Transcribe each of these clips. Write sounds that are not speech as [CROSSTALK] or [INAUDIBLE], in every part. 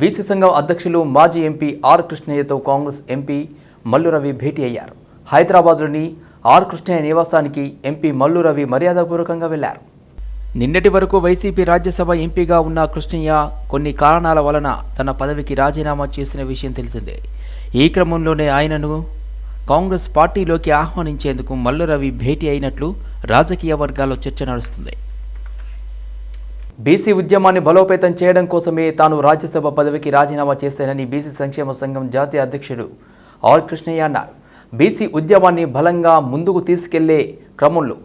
BC సంఘం అధ్యక్షులు మాజీ ఎంపీ ఆర్ కృష్ణయ్యతో కాంగ్రెస్ ఎంపీ మల్లు రవి భేటీ అయ్యారు. హైదరాబాద్లోని ఆర్ కృష్ణయ్య నివాసానికి ఎంపీ మల్లు రవి మర్యాదపూర్వకంగా వెళ్ళారు. నిన్నటి వరకు వైసీపీ రాజ్యసభ ఎంపీగా ఉన్న కృష్ణయ్య కొన్ని కారణాల వలన తన పదవికి రాజీనామా చేసిన విషయం తెలిసిందే. ఈ క్రమంలోనే ఆయనను కాంగ్రెస్ పార్టీలోకి ఆహ్వానించేందుకు మల్లు రవి భేటీ అయినట్లు రాజకీయ వర్గాల్లో చర్చ నడుస్తుంది. బీసీ ఉద్యమాన్ని బలోపేతం చేయడం కోసమే తాను రాజ్యసభ పదవికి రాజీనామా చేశానని బీసీ సంక్షేమ సంఘం జాతీయ అధ్యక్షుడు ఆర్ కృష్ణయ్య అన్నారు. బీసీ ఉద్యమాన్ని బలంగా ముందుకు తీసుకెళ్ళే క్రమంలో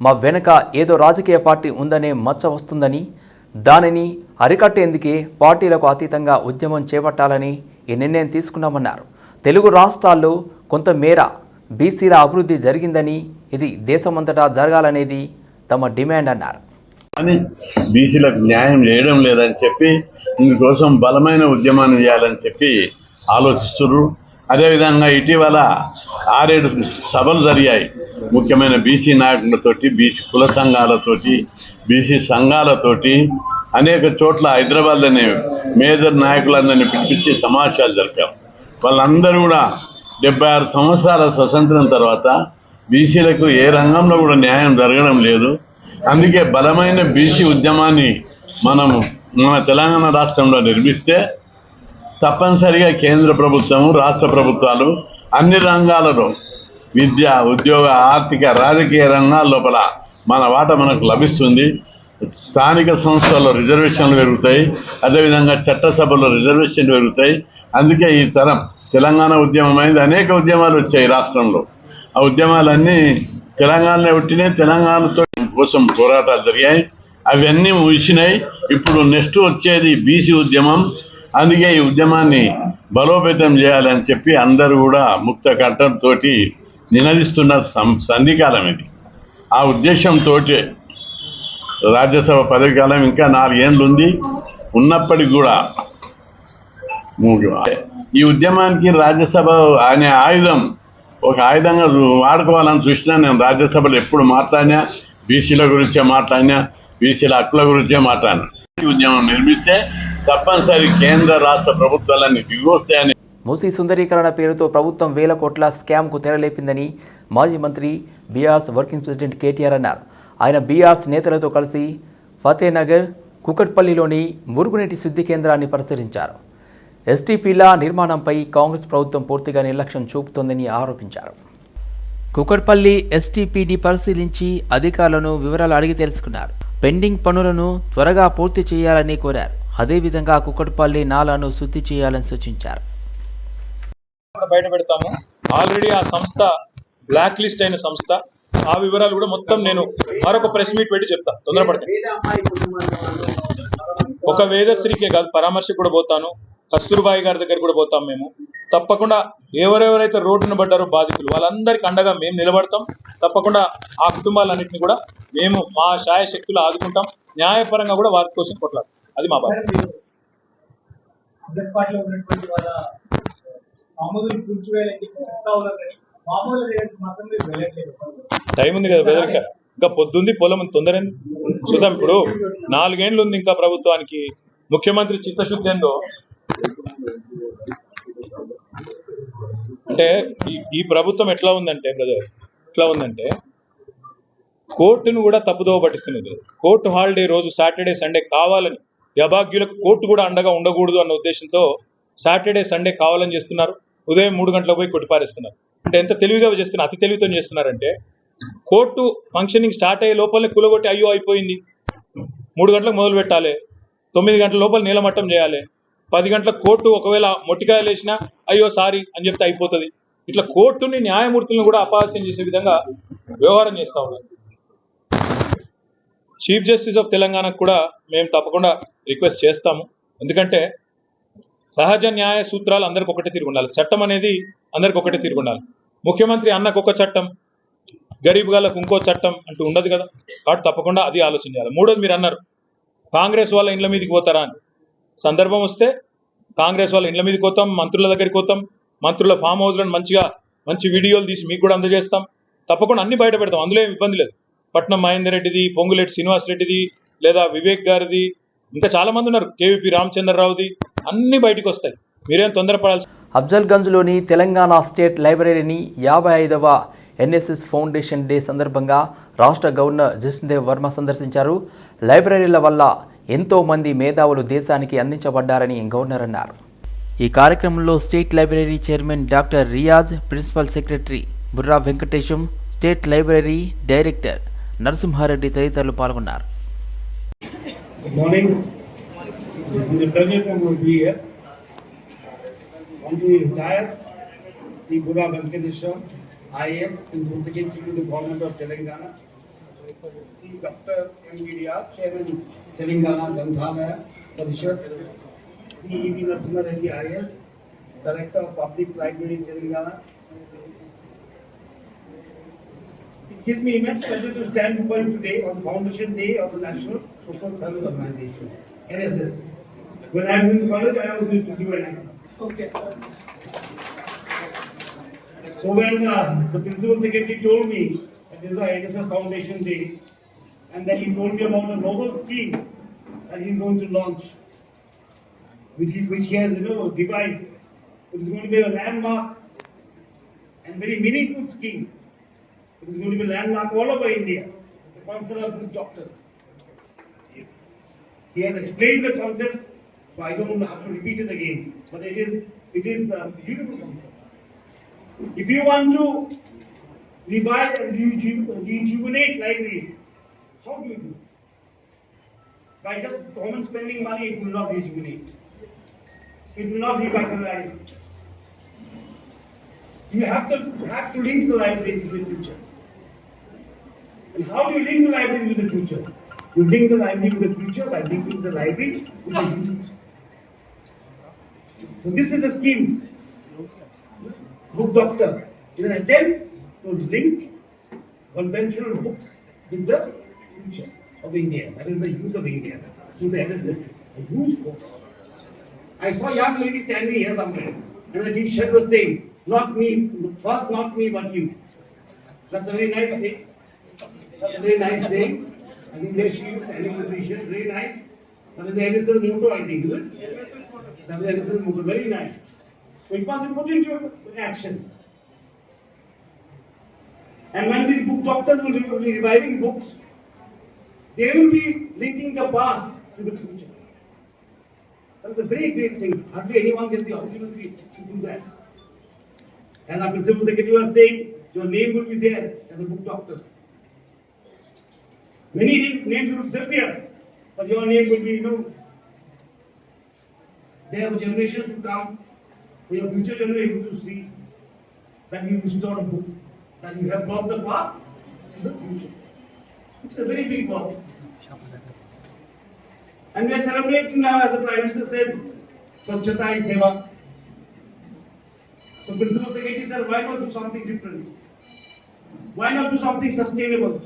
మా వెనుక ఏదో రాజకీయ పార్టీ ఉందనే మచ్చ వస్తుందని దానిని అరికట్టేందుకే పార్టీలకు అతీతంగా ఉద్యమం చేపట్టాలని ఈ నిర్ణయం తీసుకున్నామన్నారు. తెలుగు రాష్ట్రాల్లో కొంతమేర బీసీల అభివృద్ధి జరిగిందని ఇది దేశమంతటా జరగాలనేది తమ డిమాండ్ అన్నారు. అని బీసీలకు న్యాయం చేయడం లేదని చెప్పి ఇందుకోసం బలమైన ఉద్యమాన్ని చేయాలని చెప్పి ఆలోచిస్తున్నారు అదేవిధంగా ఇటీవల ఆరేడు సభలు జరిగాయి. ముఖ్యమైన బీసీ నాయకులతోటి బీసీ కుల సంఘాలతోటి బీసీ సంఘాలతోటి అనేక చోట్ల హైదరాబాద్లోనే మేజర్ నాయకులందరినీ పిలిపించి సమావేశాలు జరిపాం. వాళ్ళందరూ కూడా డెబ్బై ఆరు సంవత్సరాల స్వతంత్రం తర్వాత బీసీలకు ఏ రంగంలో కూడా న్యాయం జరగడం లేదు. అందుకే బలమైన బీసీ ఉద్యమాన్ని మనము మన తెలంగాణ రాష్ట్రంలో నిర్మిస్తే తప్పనిసరిగా కేంద్ర ప్రభుత్వము రాష్ట్ర ప్రభుత్వాలు అన్ని రంగాలలో విద్య ఉద్యోగ ఆర్థిక రాజకీయ రంగాల లోపల మన వాట మనకు లభిస్తుంది. స్థానిక సంస్థల్లో రిజర్వేషన్లు పెరుగుతాయి. అదేవిధంగా చట్టసభలో రిజర్వేషన్లు పెరుగుతాయి. అందుకే ఈ తరం తెలంగాణ ఉద్యమం అయింది. అనేక ఉద్యమాలు వచ్చాయి రాష్ట్రంలో. ఆ ఉద్యమాలన్నీ తెలంగాణలో పుట్టినాయి. తెలంగాణతో కోసం పోరాటాలు జరిగాయి. అవన్నీ ముగిసినాయి. ఇప్పుడు నెక్స్ట్ వచ్చేది బీసీ ఉద్యమం. అందుకే ఈ ఉద్యమాన్ని బలోపేతం చేయాలని చెప్పి అందరూ కూడా ముక్త కంఠంతో నినదిస్తున్న సం సంధికాలం ఇది. ఆ ఉద్దేశంతో రాజ్యసభ పదవి కాలం ఇంకా నాలుగేండ్లు ఉంది ఉన్నప్పటికి కూడా ఈ ఉద్యమానికి రాజ్యసభ అనే ఆయుధం ఒక ఆయుధంగా వాడుకోవాలని చూసినా నేను రాజ్యసభలో ఎప్పుడు మాట్లాడినా. బీసీల గురించే మాట్లాడినా బీసీల హక్కుల గురించే మాట్లాడినా. ఉద్యమం నిర్మిస్తే తప్పనిసరి కేంద్ర రాష్ట్ర ప్రభుత్వాలన్నీ దిగువస్తాయని మూసీ సుందరీకరణ పేరుతో ప్రభుత్వం వేల కోట్ల స్కామ్కు తెరలేపిందని మాజీ మంత్రి బీఆర్స్ వర్కింగ్ ప్రెసిడెంట్ కేటీఆర్ అన్నారు. ఆయన బీఆర్స్ నేతలతో కలిసి ఫతేనగర్ కుకట్పల్లిలోని మురుగునీటి శుద్ధి కేంద్రాన్ని పరిశీలించారు. ఎస్టీపీల నిర్మాణంపై కాంగ్రెస్ ప్రభుత్వం పూర్తిగా నిర్లక్ష్యం చూపుతోందని ఆరోపించారు. కుకట్పల్లి ఎస్టీపీని పరిశీలించి అధికారులను వివరాలు అడిగి తెలుసుకున్నారు. పెండింగ్ పనులను త్వరగా పూర్తి చేయాలని కోరారు. అదేవిధంగా కుకట్పల్లి నాలాను శుద్ధి చేయాలని సూచించారు. బయట పెడతాము. ఆల్రెడీ ఆ సంస్థ బ్లాక్ లిస్ట్ అయిన సంస్థ. ఆ వివరాలు కూడా మొత్తం నేను మరొక ప్రెస్ మీట్ పెట్టి చెప్తాను తొందరపడతాను ఒక వేదశ్రీకే కాదు పరామర్శ కూడా పోతాను. కస్తూర్బాయి గారి దగ్గర కూడా పోతాం మేము. తప్పకుండా ఎవరెవరైతే రోడ్డున పడ్డారో బాధితులు వాళ్ళందరికీ అండగా మేము నిలబడతాం. తప్పకుండా ఆ కుటుంబాలన్నింటినీ కూడా మేము మా శాయశక్తులు ఆదుకుంటాం. న్యాయపరంగా కూడా వారి కోసం కొట్లాడతాం. అది మా వెళ్ళట్లేదు. టైం ఉంది కదా ఇంకా పొద్దుంది పొలం తొందర? చూద్దాం ఇప్పుడు. నాలుగేండ్లు ఉంది ఇంకా ప్రభుత్వానికి. ముఖ్యమంత్రి చిత్తశుద్ధి ఏందో? అంటే ఈ- ప్రభుత్వం ఎట్లా ఉందంటే బ్రదర్ ఎట్లా ఉందంటే కోర్టును కూడా తప్పుదోవ పట్టిస్తున్నది. కోర్టు హాలిడే రోజు సాటర్డే సండే కావాలని యభాగ్యులకు కోర్టు కూడా అండగా ఉండకూడదు అన్న ఉద్దేశంతో సాటర్డే సండే కావాలని చేస్తున్నారు. ఉదయం మూడు గంటలకు పోయి కొట్టిపారేస్తున్నారు. అంటే ఎంత తెలివిగా చేస్తున్నారు అతి తెలివితో చేస్తున్నారంటే కోర్టు ఫంక్షనింగ్ స్టార్ట్ అయ్యే లోపలనే కులగొట్టి అయ్యో అయిపోయింది. మూడు గంటలకు మొదలు పెట్టాలి. తొమ్మిది గంటల లోపల నీలమట్టం చేయాలి. పది గంటల కోర్టు ఒకవేళ మొట్టికాయలు వేసినా అయ్యో సారీ అని చెప్తే అయిపోతుంది. ఇట్లా కోర్టుని న్యాయమూర్తులను కూడా అపహాస్యం చేసే విధంగా వ్యవహారం చేస్తూ ఉన్నారు. చీఫ్ జస్టిస్ ఆఫ్ తెలంగాణకు కూడా మేము తప్పకుండా రిక్వెస్ట్ చేస్తాము. ఎందుకంటే సహజ న్యాయ సూత్రాలు అందరికి ఒకటే తిరిగి ఉండాలి చట్టం అనేది అందరికి ఒకటే తిరిగి ఉండాలి ముఖ్యమంత్రి అన్నకు ఒక చట్టం. గరీబ్ గాలకు ఇంకో చట్టం అంటూ ఉండదు కదా. కాబట్టి తప్పకుండా అది ఆలోచన చేయాలి. మూడోది మీరు అన్నారు కాంగ్రెస్ వాళ్ళ ఇండ్ల మీదకి పోతారా అని. సందర్భం వస్తే కాంగ్రెస్ వాళ్ళ ఇండ్ల మీదకి పోతాం మంత్రుల దగ్గరికి పోతాం మంత్రుల ఫామ్ హౌస్లను మంచిగా మంచి వీడియోలు తీసి మీకు కూడా అందజేస్తాం. తప్పకుండా అన్ని బయట పెడతాం అందులో ఏం ఇబ్బంది లేదు. పట్నం మహేందర్ రెడ్డిది పొంగులేటి శ్రీనివాస్ రెడ్డిది లేదా వివేక్ గారిది ఇంకా చాలా మంది ఉన్నారు. కేవీపీ రామచంద్రరావుది అన్ని బయటకు వస్తాయి. మీరేం తొందరపడాల్సి అఫ్జల్గంజ్లోని తెలంగాణ స్టేట్ లైబ్రరీని యాభై ఐదవ ఎన్ఎస్ఎస్ ఫౌండేషన్ డే సందర్భంగా రాష్ట్ర గవర్నర్ జిష్ణుదేవ్ వర్మ సందర్శించారు లైబ్రరీల వల్ల ఎంతోమంది మేధావులు దేశానికి అందించబడ్డారని గవర్నర్ అన్నారు ఈ కార్యక్రమంలో state library chairman doctor Riyaz principal secretary Burra Venkatesham state library director Narasimha Reddy తదితరులు పాల్గొన్నారు Good morning. It's been a pleasure to be here. On the dais, Sri Venkateshwar, IAS, Principal Secretary to the Government of Telangana. Sri Dr. M. Riyaz, Chairman, Telangana Granthalaya Parishad. E. V. Narasimha Reddy, IAS, Director of Public Library, Telangana. It gives me immense pleasure to stand before you today on Foundation Day of the National Social Service Organization, NSS. When I was in college, I also used to do NSS. Okay So when the principal secretary told me that this is the NSS Foundation Day, and then he told me about a novel scheme that he's going to launch, which he, which he has, you know, devised, which is going to be a landmark and very meaningful scheme. It is going to be a landmark all over India, the concept of good doctors. He has explained the concept, so I don't have to repeat it again, but it is, it is a beautiful concept. If you want to revive and reju- rejuvenate libraries, how do you do it? By just common spending money, it will not rejuvenate. It will not revitalize. You have to have to link the libraries with the future. And how do you link the libraries with the future? You link the library with the future by linking the library with the [LAUGHS] youth. So this is a scheme book doctor is an attempt to link conventional books with the future of India, that is the youth of India, through the NSS, a huge force. I saw a young lady standing here somewhere, and her t-shirt was saying, not me, first not me, but you. That's a very nice thing. That's a very nice thing. I think there she is standing with the t-shirt, very nice. That is the NSS motto, I think, is it? That is the NSS motto, very nice. So it be put into action. And when these book doctors will be reviving books, they will be linking the past to the future. That's a very great thing. Hardly anyone gets the opportunity to do that. As our principal secretary was saying, your name will be there as a book doctor. Many names will disappear, but your name will be, you know, there for generations to come, for your future generation to see that you restored a book, that you have brought the past and the future. It's a very big problem. And we are celebrating now, as the Prime Minister said, Swachhata hi Seva. So Principal Secretary said, why not do something different? Why not do something sustainable?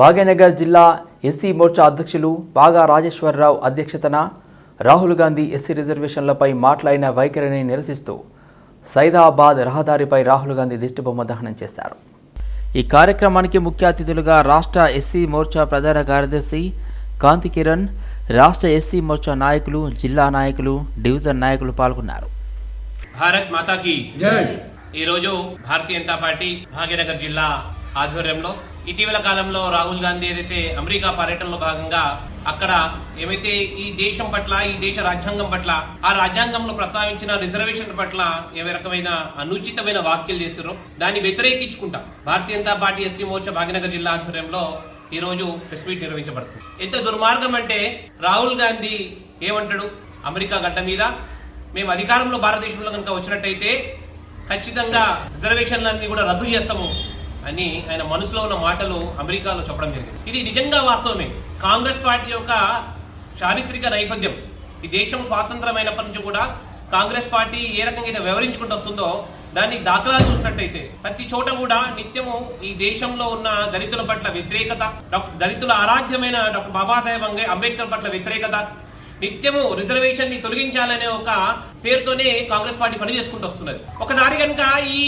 Bhagyanagar జిల్లా SC Morcha అధ్యక్షులు బాగా రాజేశ్వరరావు అధ్యక్షతన Rahul Gandhi SC రిజర్వేషన్లపై మాట్లాడిన వైఖరిని నిరసిస్తూ సైదాబాద్ రహదారిపై రాహుల్ గాంధీ దిష్టిబొమ్మ దహనం చేశారు. ఈ కార్యక్రమానికి ముఖ్య అతిథులుగా రాష్ట్ర ఎస్సీ మోర్చా ప్రధాన కార్యదర్శి కాంతి కిరణ్ రాష్ట్ర ఎస్సీ మోర్చా నాయకులు జిల్లా నాయకులు డివిజన్ నాయకులు పాల్గొన్నారు. భారత్ మాతాకి ఈరోజు భారతీయ జనతా పార్టీ భాగ్యనగర్ జిల్లా ఆధ్వర్యంలో ఇటీవల కాలంలో రాహుల్ గాంధీ ఏదైతే అమెరికా పర్యటనలో భాగంగా అక్కడ ఏమైతే ఈ దేశం పట్ల ఈ దేశ రాజ్యాంగం పట్ల ఆ రాజ్యాంగంలో ప్రస్తావించిన రిజర్వేషన్ పట్ల ఏ రకమైన అనుచితమైన వ్యాఖ్యలు చేస్తారో దాన్ని వ్యతిరేకించుకుంటాం భారతీయ జనతా పార్టీ ఎస్సీ మోర్చా భాగ్యనగర్ జిల్లా ఆధ్వర్యంలో ఈ రోజు ప్రెస్ మీట్ నిర్వహించబడుతుంది. ఎంత దుర్మార్గం అంటే రాహుల్ గాంధీ ఏమంటాడు? అమెరికా గడ్డ మీద మేము అధికారంలో భారతదేశంలో కనుక వచ్చినట్టయితే ఖచ్చితంగా రిజర్వేషన్లన్నీ కూడా రద్దు చేస్తాము అని ఆయన మనసులో ఉన్న మాటలు అమెరికాలో చెప్పడం జరిగింది. ఇది నిజంగా వాస్తవమే. కాంగ్రెస్ పార్టీ యొక్క చారిత్రక నేపథ్యం. ఈ దేశం స్వాతంత్రమైనప్పటి నుంచి కూడా కాంగ్రెస్ పార్టీ ఏ రకంగా అయితే వ్యవహరించుకుంటూ వస్తుందో దాన్ని దాఖలా చూసినట్టయితే ప్రతి చోట కూడా నిత్యము ఈ దేశంలో ఉన్న దళితుల పట్ల వ్యతిరేకత డాక్టర్ దళితుల ఆరాధ్యమైన డాక్టర్ బాబాసాహెబ్ అంబేద్కర్ పట్ల వ్యతిరేకత నిత్యము రిజర్వేషన్ని తొలగించాలనే ఒక పేరుతోనే కాంగ్రెస్ పార్టీ పని చేసుకుంటూ వస్తున్నది. ఒకసారి కనుక ఈ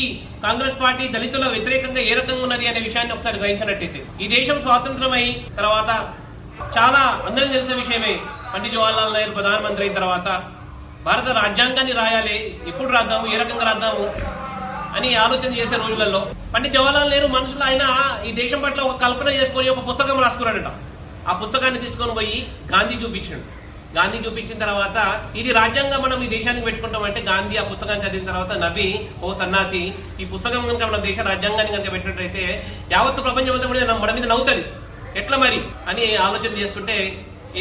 కాంగ్రెస్ పార్టీ దళితుల వ్యతిరేకంగా ఏ రకంగా ఉన్నది అనే విషయాన్ని ఒకసారి గ్రహించినట్టయితే ఈ దేశం స్వాతంత్రమై తర్వాత చాలా అందరికీ తెలిసిన విషయమే. పండిత్ జవహర్లాల్ నెహ్రూ ప్రధానమంత్రి అయిన తర్వాత భారత రాజ్యాంగాన్ని రాయాలి ఎప్పుడు రాద్దాము ఏ రకంగా రాద్దాము అని ఆలోచన చేసే రోజులలో పండిత్ జవహర్లాల్ నెహ్రూ మనసులో ఆయన ఈ దేశం పట్ల ఒక కల్పన చేసుకొని ఒక పుస్తకం రాసుకున్నాడట. ఆ పుస్తకాన్ని తీసుకొని పోయి గాంధీ చూపించాడు. గాంధీ చూపించిన తర్వాత ఇది రాజ్యాంగం మనం ఈ దేశానికి పెట్టుకుంటామంటే గాంధీ ఆ పుస్తకాన్ని చదివిన తర్వాత నవ్వి ఓ సన్నాసి ఈ పుస్తకం కనుక మన దేశ రాజ్యాంగాన్ని కనుక పెట్టినట్టయితే యావత్తు ప్రపంచం అంతా కూడా మన మీద నవ్వుతుంది. ఎట్లా మరి అని ఆలోచన చేస్తుంటే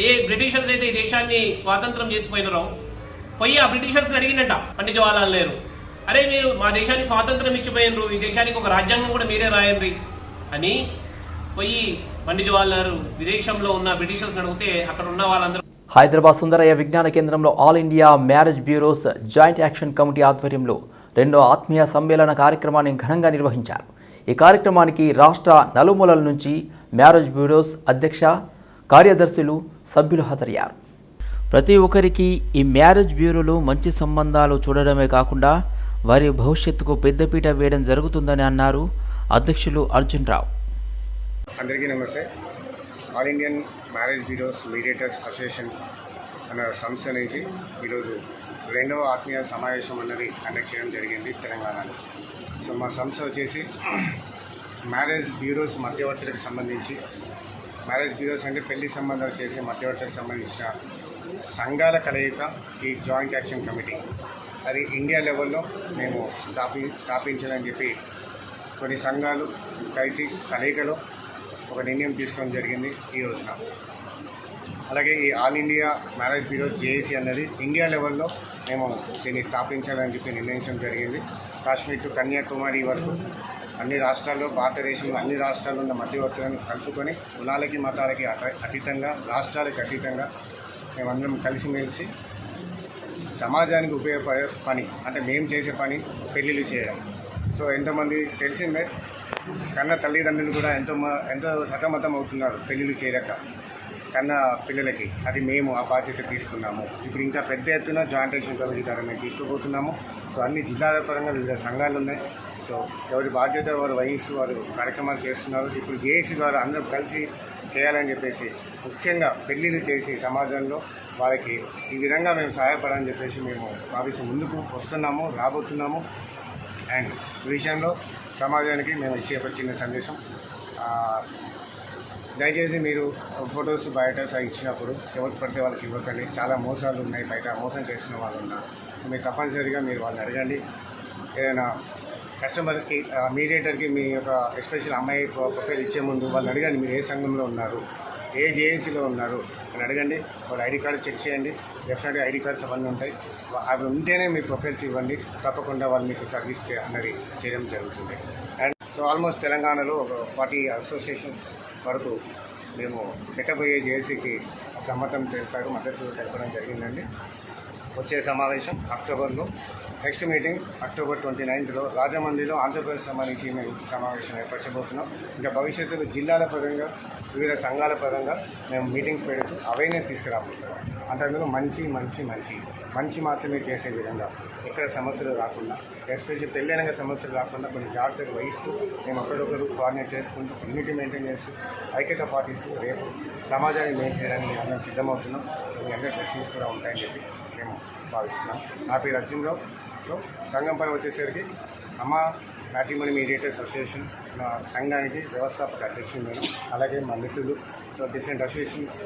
ఏ బ్రిటిషర్స్ అయితే ఈ దేశాన్ని స్వాతంత్రం చేసిపోయినారో పోయి ఆ బ్రిటిషర్స్ అడిగినట్ట పండిత జవహర్లాల్ నెహ్రూ. అరే మీరు మా దేశానికి స్వాతంత్రం ఇచ్చిపోయినరు ఈ దేశానికి ఒక రాజ్యాంగం కూడా మీరే రాయండి అని పోయి పండిత జవహర్లాల్ నెహ్రూ విదేశంలో ఉన్న బ్రిటిషర్స్ అడిగితే అక్కడ ఉన్న వాళ్ళందరూ హైదరాబాద్ సుందరయ్య విజ్ఞాన కేంద్రంలో all India marriage bureaus joint action committee ఆధ్వర్యంలో రెండో ఆత్మీయ సమ్మేళన కార్యక్రమాన్ని ఘనంగా నిర్వహించారు. ఈ కార్యక్రమానికి రాష్ట్ర నలుమూలల నుంచి మ్యారేజ్ బ్యూరోస్ అధ్యక్ష కార్యదర్శులు సభ్యులు హాజరయ్యారు. ప్రతి ఒక్కరికి ఈ మ్యారేజ్ బ్యూరోలు మంచి సంబంధాలు చూడడమే కాకుండా వారి భవిష్యత్తుకు పెద్దపీట వేయడం జరుగుతుందని అన్నారు అధ్యక్షులు అర్జున్ రావు. అందరికీ నమస్తే. All Indian marriage bureaus mediators association అన్న సంస్థ నుంచి ఈరోజు రెండవ ఆత్మీయ సమావేశం అన్నది కండక్ట్ చేయడం జరిగింది తెలంగాణలో. సో మా సంస్థ వచ్చేసి మ్యారేజ్ బ్యూరోస్ మధ్యవర్తులకు సంబంధించి మ్యారేజ్ బ్యూరోస్ అంటే పెళ్ళి సంబంధాలు చేసే మధ్యవర్తులకు సంబంధించిన సంఘాల కలయిక ఈ జాయింట్ యాక్షన్ కమిటీ. అది ఇండియా లెవెల్లో మేము స్థాపి స్థాపించాలని చెప్పి కొన్ని సంఘాలు కలిసి కలయికలో ఒక నిర్ణయం తీసుకోవడం జరిగింది ఈ రోజున. అలాగే ఈ all India marriage bureau JAC అన్నది ఇండియా లెవెల్లో మేము దీన్ని స్థాపించాలని చెప్పి నిర్ణయించడం జరిగింది. కాశ్మీర్ టు కన్యాకుమారి వరకు అన్ని రాష్ట్రాల్లో భారతదేశంలో అన్ని రాష్ట్రాల్లో ఉన్న మధ్యవర్తులను కలుపుకొని కులాలకి మతాలకి అత అతీతంగా రాష్ట్రాలకి అతీతంగా మేమందరం కలిసిమెలిసి సమాజానికి ఉపయోగపడే పని అంటే మేము చేసే పని పెళ్ళిళ్ళు చేయడం. సో ఎంతోమంది తెలిసిందే కన్న తల్లిదండ్రులు కూడా ఎంతో మ- ఎంతో సతమతం అవుతున్నారు పెళ్ళిళ్ళు చేయలేక. కన్న పిల్లలకి అది మేము ఆ బాధ్యత తీసుకున్నాము. ఇప్పుడు ఇంకా పెద్ద ఎత్తున జాయింట్ యాక్షన్ కమిటీ ద్వారా మేము తీసుకోబోతున్నాము. సో అన్ని జిల్లాల పరంగా వివిధ సంఘాలు ఉన్నాయి సో ఎవరి బాధ్యత వారు వహిస్తూ వారు కార్యక్రమాలు చేస్తున్నారు. ఇప్పుడు జేఏసీ ద్వారా అందరం కలిసి చేయాలని చెప్పేసి ముఖ్యంగా పెళ్ళిళ్ళు చేసి సమాజంలో వాళ్ళకి ఈ విధంగా మేము సహాయపడాలని చెప్పేసి మేము భావిస్తూ ముందుకు వస్తున్నాము రాబోతున్నాము. అండ్ ఈ విషయంలో సమాజానికి మేము ఇచ్చే ఒక చిన్న సందేశం. దయచేసి మీరు ఫొటోస్ బయట స- ఇచ్చినప్పుడు ఎవరికి పడితే వాళ్ళకి ఇవ్వకండి. చాలా మోసాలు ఉన్నాయి బయట మోసం చేస్తున్న వాళ్ళు ఉన్నారు. సో మీరు తప్పనిసరిగా మీరు వాళ్ళని అడగండి. ఏదైనా కస్టమర్కి మీడియేటర్కి మీ యొక్క ఎస్పెషల్ అమ్మాయి ప్రొఫైల్ ఇచ్చే ముందు వాళ్ళని అడగండి మీరు ఏ సంఘంలో ఉన్నారు ఏ జేఏసీలో ఉన్నారు అని అడగండి వాళ్ళ ఐడి కార్డు చెక్ చేయండి డెఫినెట్గా ఐడి కార్డ్స్ అవన్నీ ఉంటాయి. అవి ఉంటేనే మీ ప్రొఫైల్స్ ఇవ్వండి తప్పకుండా వాళ్ళు మీకు సర్వీస్ చే అన్నది చేయడం జరుగుతుంది. అండ్ సో ఆల్మోస్ట్ తెలంగాణలో ఒక ఫార్టీ అసోసియేషన్స్ వరకు మేము పెట్టబోయే జేఏసీకి సమ్మతం తెలిపారు మద్దతు తెలపడం జరిగిందండి. వచ్చే సమావేశం అక్టోబర్లో నెక్స్ట్ మీటింగ్ అక్టోబర్ ట్వంటీ నైన్త్లో రాజమండ్రిలో ఆంధ్రప్రదేశ్ సంబంధించి మేము సమావేశం ఏర్పరచబోతున్నాం. ఇంకా భవిష్యత్తులో జిల్లాల పరంగా వివిధ సంఘాల పరంగా మేము మీటింగ్స్ పెడుతూ అవేర్నెస్ తీసుకురాబోతున్నాం. అంటే అందులో మంచి మంచి మంచి మంచి మాత్రమే చేసే విధంగా ఎక్కడ సమస్యలు రాకుండా ఎస్పెషల్లీ పెళ్ళైన సమస్యలు రాకుండా కొన్ని జాగ్రత్తలు వహిస్తూ మేము ఒకరొకరు కోఆర్డినేట్ చేసుకుంటూ కమ్యూనిటీ మెయింటైన్ చేస్తూ ఐక్యత పాటిస్తూ రేపు సమాజాన్ని మెయిన్ చేయడానికి మేము అందరం సిద్ధమవుతున్నాం. సో మీ అందరి బ్లెస్సింగ్స్ కూడా ఉంటాయని చెప్పి మేము భావిస్తున్నాం. నా పేరు అర్జున్ రావు. సో సంఘంపై వచ్చేసరికి అమ్మ మ్యాట్రిమోని మీడియేటర్స్ అసోసియేషన్ నా సంఘానికి వ్యవస్థాపక అధ్యక్షుడు నేను అలాగే మా మిత్రులు. సో డిఫరెంట్ అసోసియేషన్స్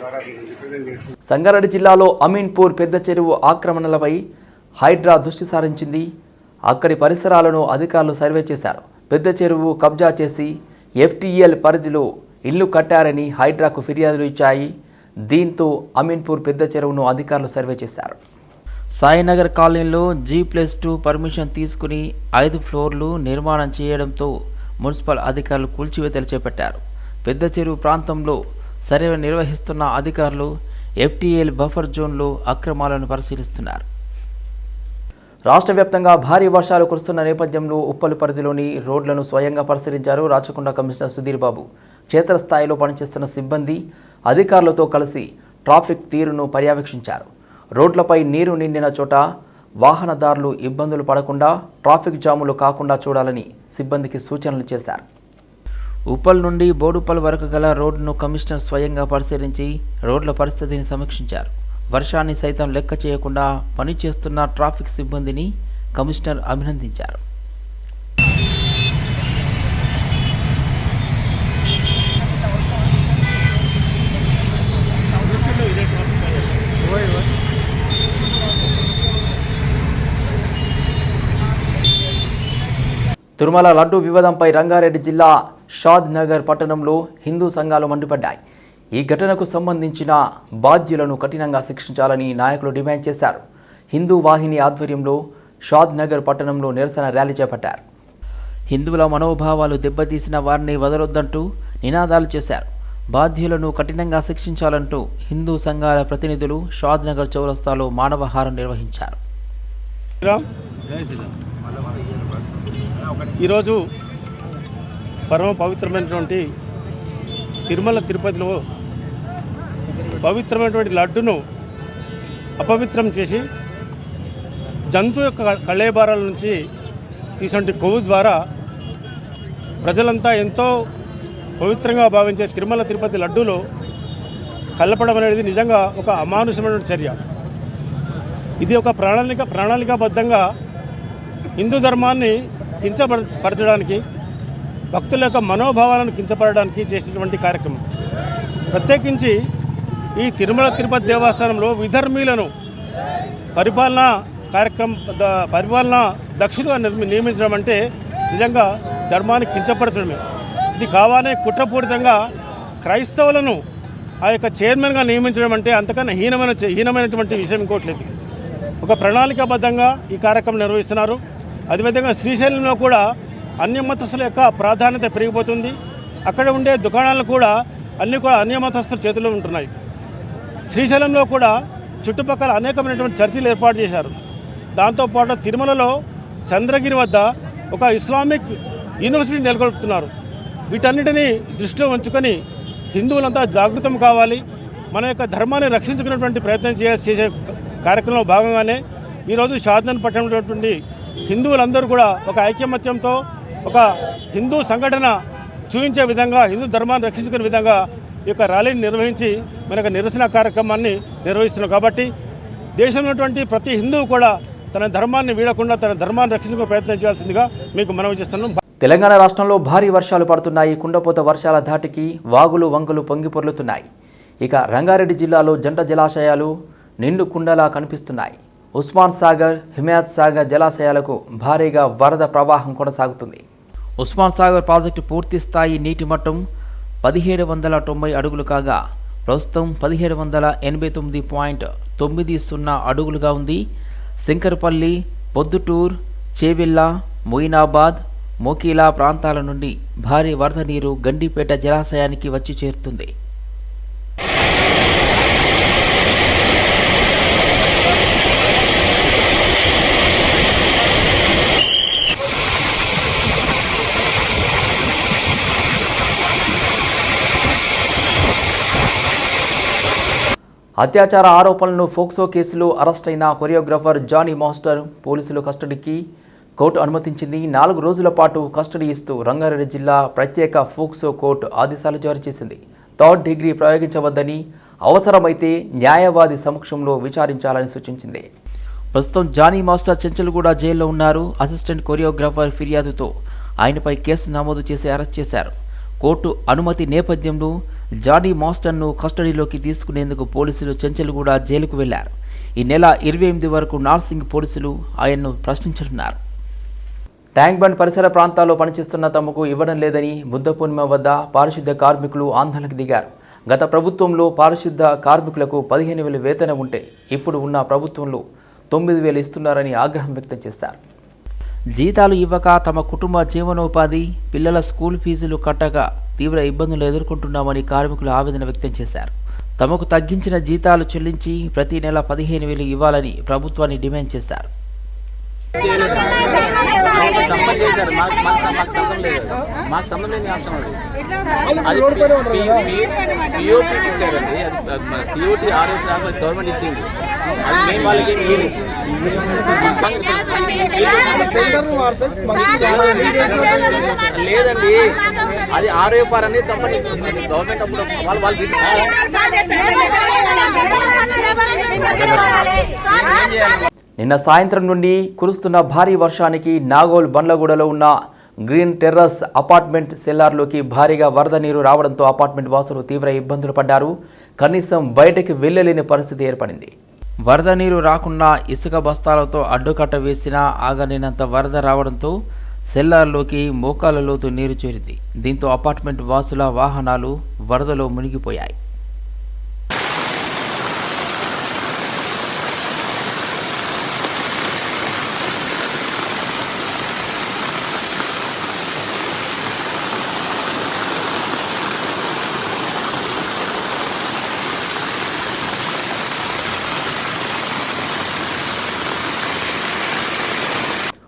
ద్వారా రిప్రజెంట్ చేస్తూ సంగారెడ్డి జిల్లాలో అమీన్పూర్ పెద్ద చెరువు ఆక్రమణలపై హైడ్రా దృష్టి సారించింది. అక్కడి పరిసరాలను అధికారులు సర్వే చేశారు. పెద్ద చెరువు కబ్జా చేసి ఎఫ్టీఎల్ పరిధిలో ఇల్లు కట్టారని హైడ్రాకు ఫిర్యాదులు ఇచ్చాయి. దీంతో అమీన్పూర్ పెద్ద చెరువును అధికారులు సర్వే చేశారు. సాయినగర్ కాలనీలో జీ ప్లస్ టూ పర్మిషన్ తీసుకుని ఐదు ఫ్లోర్లు నిర్మాణం చేయడంతో మున్సిపల్ అధికారులు కూల్చివేతలు చేపట్టారు. పెద్ద చెరువు ప్రాంతంలో సర్వే నిర్వహిస్తున్న అధికారులు ఎఫ్టీఎల్ బఫర్ జోన్లో అక్రమాలను పరిశీలిస్తున్నారు. రాష్ట్ర వ్యాప్తంగా భారీ వర్షాలు కురుస్తున్న నేపథ్యంలో ఉప్పల్ పరిధిలోని రోడ్లను స్వయంగా పరిశీలించారు రాచకొండ కమిషనర్ సుధీర్ బాబు. క్షేత్రస్థాయిలో పనిచేస్తున్న సిబ్బంది అధికారులతో కలిసి ట్రాఫిక్ తీరును పర్యవేక్షించారు. రోడ్లపై నీరు నిండిన చోట వాహనదారులు ఇబ్బందులు పడకుండా ట్రాఫిక్ జాములు కాకుండా చూడాలని సిబ్బందికి సూచనలు చేశారు. ఉప్పల్ నుండి బోడుప్పల్ వరకు గల రోడ్డును కమిషనర్ స్వయంగా పరిశీలించి రోడ్ల పరిస్థితిని సమీక్షించారు. వర్షాన్ని సైతం లెక్క చేయకుండా పనిచేస్తున్న ట్రాఫిక్ సిబ్బందిని కమిషనర్ అభినందించారు. తిరుమల లడ్డు వివాదంపై రంగారెడ్డి జిల్లా షాద్ నగర్ పట్టణంలో హిందూ సంఘాలు మండిపడ్డాయి. ఈ ఘటనకు సంబంధించిన బాధ్యులను కఠినంగా శిక్షించాలని నాయకులు డిమాండ్ చేశారు. హిందూ వాహిని ఆధ్వర్యంలో షాద్ నగర్ పట్టణంలో నిరసన ర్యాలీ చేపట్టారు. హిందువుల మనోభావాలు దెబ్బతీసిన వారిని వదలొద్దంటూ నినాదాలు చేశారు. బాధ్యులను కఠినంగా శిక్షించాలంటూ హిందూ సంఘాల ప్రతినిధులు షాద్ నగర్ చౌరస్తాలో మానవహారం నిర్వహించారు. ఈరోజు పరమ పవిత్రమైనటువంటి తిరుమల తిరుపతిలో పవిత్రమైనటువంటి లడ్డును అపవిత్రం చేసి జంతు యొక్క కళేబారాల నుంచి తీసినటువంటి కొవ్వు ద్వారా ప్రజలంతా ఎంతో పవిత్రంగా భావించే తిరుమల తిరుపతి లడ్డూలో కలపడం అనేది నిజంగా ఒక అమానుషమైనటువంటి చర్య. ఇది ఒక ప్రణాళిక ప్రణాళికాబద్ధంగా హిందూ ధర్మాన్ని కించపరచడానికి భక్తుల యొక్క మనోభావాలను కించపడడానికి చేసినటువంటి కార్యక్రమం. ప్రత్యేకించి ఈ తిరుమల తిరుపతి దేవస్థానంలో విధర్మీలను పరిపాలనా కార్యక్రమం పరిపాలన పరిపాలనా దక్షులుగా నిర్మి నియమించడం అంటే నిజంగా ధర్మాన్ని కించపరచడమే. ఇది కావాలనే కుట్రపూరితంగా క్రైస్తవులను ఆ యొక్క చైర్మన్గా నియమించడం అంటే అంతకన్నా హీనమైన హీనమైనటువంటి విషయం ఇంకోట్లేదు ఒక ప్రణాళికాబద్ధంగా ఈ కార్యక్రమం నిర్వహిస్తున్నారు. అదేవిధంగా శ్రీశైలంలో కూడా అన్యమతస్తుల యొక్క ప్రాధాన్యత పెరిగిపోతుంది. అక్కడ ఉండే దుకాణాలు కూడా అన్నీ కూడా అన్యమతస్థుల చేతిలో ఉంటున్నాయి. శ్రీశైలంలో కూడా చుట్టుపక్కల అనేకమైనటువంటి చర్చిలు ఏర్పాటు చేశారు. దాంతోపాటు తిరుమలలో చంద్రగిరి వద్ద ఒక ఇస్లామిక్ యూనివర్సిటీ నెలకొల్పుతున్నారు. వీటన్నిటినీ దృష్టిలో ఉంచుకొని హిందువులంతా జాగృతం కావాలి. మన యొక్క ధర్మాన్ని రక్షించుకునేటువంటి ప్రయత్నం చేసే కార్యక్రమంలో భాగంగానే ఈరోజు షాద్నన్ పట్టణమైనటువంటి హిందువులందరూ కూడా ఒక ఐకమత్యంతో ఒక హిందూ సంఘటన చూపించే విధంగా హిందూ ధర్మాన్ని రక్షించుకునే విధంగా ఈ యొక్క ర్యాలీని నిర్వహించి మన యొక్క నిరసన కార్యక్రమాన్ని నిర్వహిస్తున్నాం. కాబట్టి దేశంలో ఉన్నటువంటి ప్రతి హిందువు కూడా తన ధర్మాన్ని వీడకుండా తన ధర్మాన్ని రక్షించుకునే ప్రయత్నం చేయాల్సిందిగా మీకు మనవి చేస్తున్నాం. తెలంగాణ రాష్ట్రంలో భారీ వర్షాలు పడుతున్నాయి. కుండపోత వర్షాల ధాటికి వాగులు వంకలు పొంగి పొర్లుతున్నాయి. ఇక రంగారెడ్డి జిల్లాలో జంట జలాశయాలు నిండు కుండలా కనిపిస్తున్నాయి. ఉస్మాన్ సాగర్ హిమాయత్ సాగర్ జలాశయాలకు భారీగా వరద ప్రవాహం కొనసాగుతుంది ఉస్మాన్ సాగర్ ప్రాజెక్టు పూర్తి స్థాయి నీటి మట్టం పదిహేడు వందల తొంభై అడుగులు కాగా ప్రస్తుతం పదిహేడు వందల ఎనభై తొమ్మిది పాయింట్ తొమ్మిది సున్నా అడుగులుగా ఉంది. శంకరపల్లి పొద్దుటూర్ చేవెల్లా మొయినాబాద్ మోకీలా ప్రాంతాల నుండి భారీ వరద నీరు గండిపేట జలాశయానికి వచ్చి చేరుతుంది. అత్యాచార ఆరోపణలను ఫోక్సో కేసులో అరెస్ట్ అయిన కొరియోగ్రాఫర్ జానీ మాస్టర్ పోలీసులు కస్టడీకి కోర్టు అనుమతించింది. నాలుగు రోజుల పాటు కస్టడీ ఇస్తూ రంగారెడ్డి జిల్లా ప్రత్యేక ఫోక్సో కోర్టు ఆదేశాలు జారీ చేసింది. థర్డ్ డిగ్రీ ప్రయోగించవద్దని అవసరమైతే న్యాయవాది సమక్షంలో విచారించాలని సూచించింది. ప్రస్తుతం జానీ మాస్టర్ చెంచల్గూడ జైల్లో ఉన్నారు. అసిస్టెంట్ కొరియోగ్రాఫర్ ఫిర్యాదుతో ఆయనపై కేసు నమోదు చేసి అరెస్ట్ చేశారు. కోర్టు అనుమతి నేపథ్యంలో జాడీ మాస్టర్ను కస్టడీలోకి తీసుకునేందుకు పోలీసులు చెంచల్గూడ జైలుకు వెళ్ళారు. ఈ నెల ఇరవై ఎనిమిది వరకు నార్సింగ్ పోలీసులు ఆయన్ను ప్రశ్నించనున్నారు. ట్యాంక్ బండ్ పరిసర ప్రాంతాల్లో పనిచేస్తున్న తమకు ఇవ్వడం లేదని బుద్ధ పూర్ణిమ వద్ద పారిశుద్ధ కార్మికులు ఆందోళనకు దిగారు. గత ప్రభుత్వంలో పారిశుద్ధ కార్మికులకు పదిహేను వేల వేతనం ఉంటే ఇప్పుడు ఉన్న ప్రభుత్వంలో తొమ్మిది వేలు ఇస్తున్నారని ఆగ్రహం వ్యక్తం చేశారు. జీతాలు ఇవ్వక తమ కుటుంబ జీవనోపాధి పిల్లల స్కూల్ ఫీజులు కట్టగా తీవ్ర ఇబ్బందులు ఎదుర్కొంటున్నామని కార్మికులు ఆవేదన వ్యక్తం చేశారు తమకు తగ్గించిన జీతాలు చెల్లించి ప్రతి నెల పదిహేను వేలు ఇవ్వాలని ప్రభుత్వాన్ని డిమాండ్ చేశారు మాకు సంబంధం ఇచ్చారండి గవర్నమెంట్ ఇచ్చింది అది మేము వాళ్ళకి లేదండి అది ఆర్ఓఎఫ్ఆర్ అనేది కంపెనీ గవర్నమెంట్ అప్పుడు వాళ్ళు వాళ్ళు నిన్న సాయంత్రం నుండి కురుస్తున్న భారీ వర్షానికి నాగోల్ బండ్లగూడలో ఉన్న గ్రీన్ టెర్రస్ అపార్ట్మెంట్ సెల్లార్లోకి భారీగా వరద నీరు రావడంతో అపార్ట్మెంట్ వాసులు తీవ్ర ఇబ్బందులు పడ్డారు కనీసం బయటకి వెళ్ళలేని పరిస్థితి ఏర్పడింది వరద నీరు రాకుండా ఇసుక బస్తాలతో అడ్డుకట్ట వేసినా ఆగలేనంత వరద రావడంతో సెల్లార్లోకి మోకాల లోతు నీరు చేరింది. దీంతో అపార్ట్మెంట్ వాసుల వాహనాలు వరదలో మునిగిపోయాయి.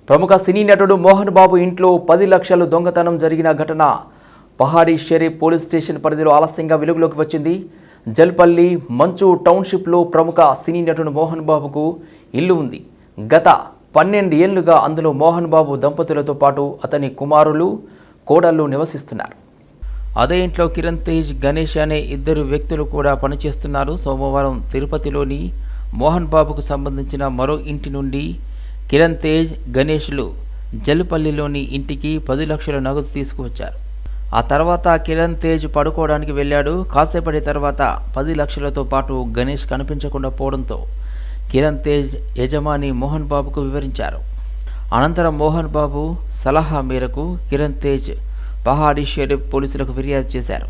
ప్రముఖ సినీ నటుడు మోహన్ బాబు ఇంట్లో పది లక్షలు దొంగతనం జరిగిన ఘటన. పహాడీ షరీఫ్ పోలీస్ స్టేషన్ పరిధిలో ఆలస్యంగా వెలుగులోకి వచ్చింది. జల్పల్లి మంచు టౌన్షిప్లో ప్రముఖ సినీ నటుడు మోహన్ బాబుకు ఇల్లు ఉంది. గత పన్నెండు ఏళ్ళుగా అందులో మోహన్ బాబు దంపతులతో పాటు అతని కుమారులు కోడళ్ళు నివసిస్తున్నారు. అదే ఇంట్లో కిరణ్ తేజ్ గణేష్ అనే ఇద్దరు వ్యక్తులు కూడా పనిచేస్తున్నారు. సోమవారం తిరుపతిలోని మోహన్ బాబుకు సంబంధించిన మరో ఇంటి నుండి కిరణ్ తేజ్ గణేష్లు జల్లుపల్లిలోని ఇంటికి పది లక్షల నగదు తీసుకువచ్చారు. ఆ తర్వాత కిరణ్ తేజ్ పడుకోవడానికి వెళ్ళాడు. కాసేపటి తర్వాత పది లక్షలతో పాటు గణేష్ కనిపించకుండా పోవడంతో కిరణ్ తేజ్ యజమాని మోహన్ బాబుకు వివరించారు. అనంతరం మోహన్ బాబు సలహా మేరకు కిరణ్ తేజ్ పహాడీ షరీఫ్ పోలీసులకు ఫిర్యాదు చేశారు.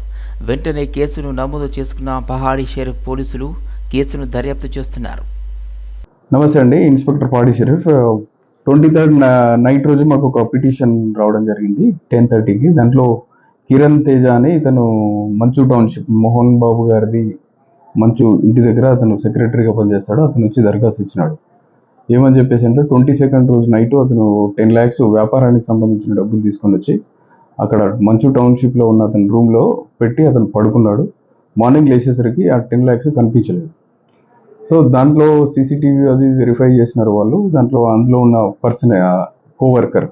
వెంటనే కేసును నమోదు చేసుకున్న పహాడీ షరీఫ్ పోలీసులు కేసును దర్యాప్తు చేస్తున్నారు. నమస్తే అండి ఇన్స్పెక్టర్ పాడి షరీఫ్. ట్వంటీ థర్డ్ నైట్ రోజు మాకు ఒక పిటిషన్ రావడం జరిగింది టెన్ థర్టీకి. దాంట్లో కిరణ్ తేజ అని ఇతను మంచు టౌన్షిప్ మోహన్ బాబు గారిది మంచు ఇంటి దగ్గర అతను సెక్రటరీగా పనిచేస్తాడు అతను వచ్చి దరఖాస్తు ఇచ్చినాడు. ఏమని చెప్పేసి అంటే ట్వంటీ సెకండ్ రోజు నైట్ అతను టెన్ ల్యాక్స్ వ్యాపారానికి సంబంధించిన డబ్బులు తీసుకొని వచ్చి అక్కడ మంచు టౌన్షిప్లో ఉన్న అతని రూమ్లో పెట్టి అతను పడుకున్నాడు. మార్నింగ్ లేచేసరికి ఆ టెన్ ల్యాక్స్ కనిపించలేదు. సో దాంట్లో సీసీటీవీ అది వెరిఫై చేసినారు వాళ్ళు. దాంట్లో అందులో ఉన్న పర్సన్ కోవర్కర్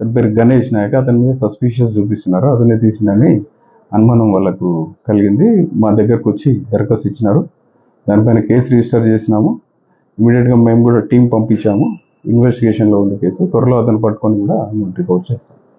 పేరు గణేష్ నాయక్. అతని మీద సస్పీషియస్ చూపిస్తున్నారు. అతనే తీసిండని అనుమానం వాళ్ళకు కలిగింది. మా దగ్గరకు వచ్చి దరఖాస్తు ఇచ్చినారు. దానిపైన కేసు రిజిస్టర్ చేసినాము. ఇమీడియట్గా మేము కూడా టీం పంపించాము. ఇన్వెస్టిగేషన్లో ఉంది కేసు. త్వరలో అతను పట్టుకొని కూడా రిపోర్ట్ చేస్తాం.